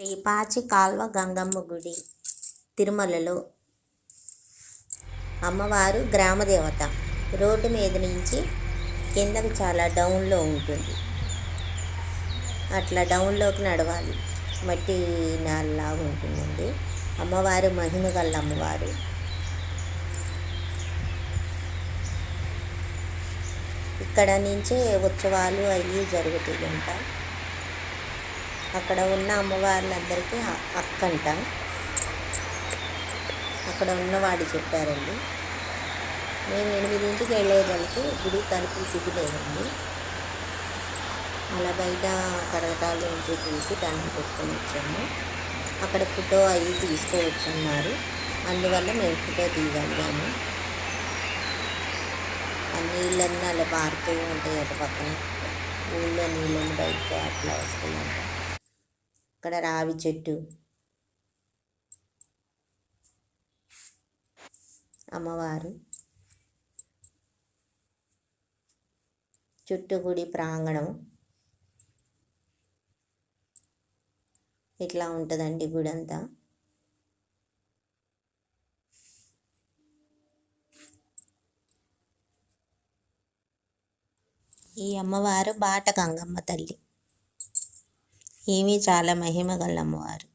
శ్రీ పాచి కాల్వ గంగమ్మ గుడి తిరుమలలో. అమ్మవారు గ్రామదేవత. రోడ్డు మీద నుంచి కిందకి చాలా డౌన్లో ఉంటుంది. అట్లా డౌన్లోకి నడవాలి. మట్టి నేలలాగా ఉంటుందండి. అమ్మవారు మహిమ గల అమ్మవారు. ఇక్కడ నుంచే ఉత్సవాలు అవి జరుగుతాయంట అక్కడ ఉన్న అమ్మవార్లందరికీ అక్కంట. అక్కడ ఉన్నవాడు చెప్పారండి మేము ఎనిమిదింటికి వెళ్ళేదానికి గుడి తలుపులు తిగిలేదండి అలా బయట కడగటాలు నుంచి చూసి దాన్ని పెట్టుకొని వచ్చాము. అక్కడ ఫోటో అవి తీసుకోవచ్చున్నారు. అందువల్ల మేము ఫోటో తీయగలిగాము. ఆ నీళ్ళన్నీ అలా పారుతూ ఉంటాయి అటు పక్కన. ఊళ్ళో నీళ్ళని బయటకు అట్లా వస్తాయంట ఇక్కడ రావి చెట్టు. అమ్మవారు. చుట్టూ గుడి ప్రాంగణం. ఇట్లా ఉంటుందండి గుడి అంతా ఈ అమ్మవారు బాట గంగమ్మ తల్లి. ఈమె చాలా మహిమ గలమ్మవారు